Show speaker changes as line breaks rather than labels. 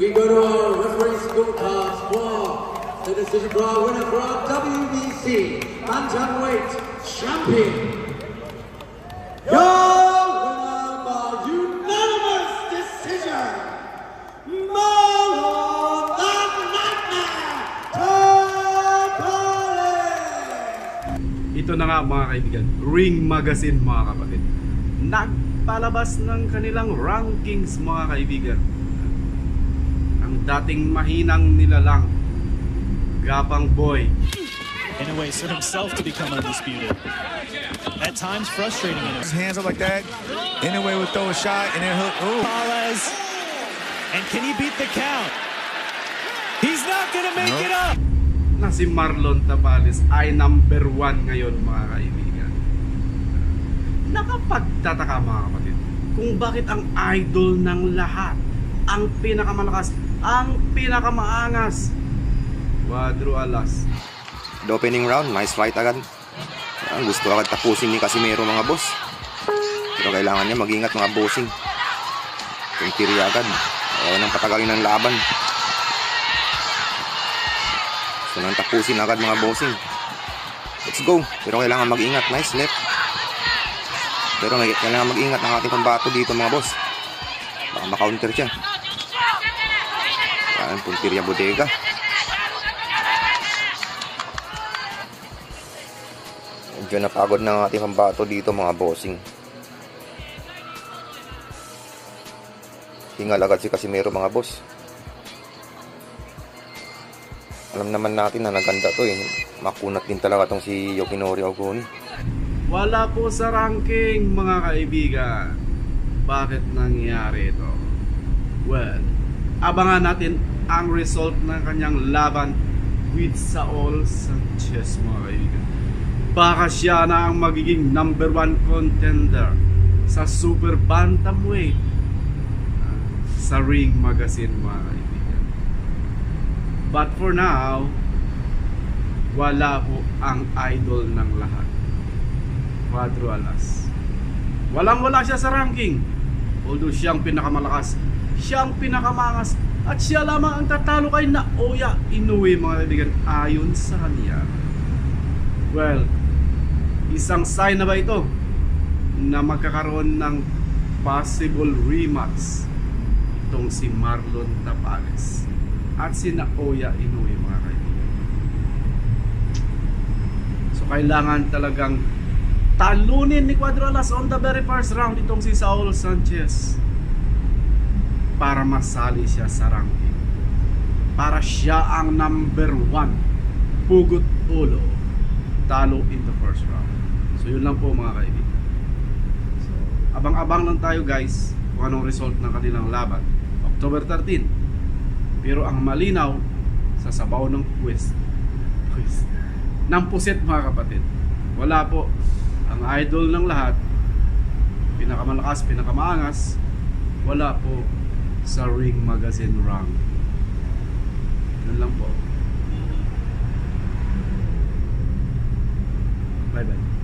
we go to our referee scorecards for the decision draw winner for our WBC Bantamweight Champion. Tapale!
Ito na nga mga kaibigan, Ring Magazine mga kapatid. Nagpalabas ng kanilang rankings mga kaibigan. Ang dating mahinang nilalang, Gapang Boy,
in a way, for himself to become undisputed. At times, frustrating in
His hands up like that. Anyway, would throw a shot and then hook. Ooh.
Paulez. And can he beat the count? He's not going to make
No.
it up.
na si Marlon Tapales ay number one ngayon mga kaibigan. Nakapagtataka mga kapatid kung bakit ang idol ng lahat, ang pinakamalakas, ang pinakamaangas, Cuadro Alas.
The opening round, nice fight agad. Ang gusto agad tapusin ni Casimero mga boss. Pero kailangan niya mag-ingat mga bossing. Kumpiri agad. Ayaw nang patagalin ng laban. Gusto nang tapusin agad mga bossing. Let's go. Pero kailangan mag-ingat. Nice left. Pero kailangan mag-ingat ang ating pambato dito mga boss. Baka ma-counter siya. Yan, Puntirya Bodega. Medyo napagod na ang ating pambato dito mga bossing. Hingal agad si Casimero mga boss. Alam naman natin na naganda to eh. Makunat din talaga tong si Yokinori Oguni.
Wala po sa ranking mga kaibigan. Bakit nangyari ito? Well, abangan natin ang result ng kanyang laban with Saul Sanchez mga kaibigan. Baka siya na ang magiging number one contender sa Super Bantamweight ah, sa Ring Magazine mga kaibigan. But for now, wala po ang idol ng lahat. Cuadro Alas. Walang wala siya sa ranking. Although siyang pinakamalakas, siyang pinakamangas, at siya lamang ang tatalo kay Naoya Inoue mga kaibigan ayon sa kanya. Well, isang sign na ba ito na magkakaroon ng possible rematch itong si Marlon Tapales at si Naoya Inoue mga kaibigan. So kailangan talagang talunin ni Cuadro-Alas on the very first round itong si Saul Sanchez para masali siya sa ranking. Para siya ang number one. Pugot ulo. Talo in the first round. So yun lang po mga kaibigan. So, abang-abang lang tayo guys kung anong result ng kanilang laban. October 13. Pero ang malinaw sa sabaw ng quiz. Quiz. Ng puset mga kapatid. Wala po ang idol ng lahat pinakamalakas, pinakamaangas wala po sa Ring Magazine rank. Yun lang po. Bye bye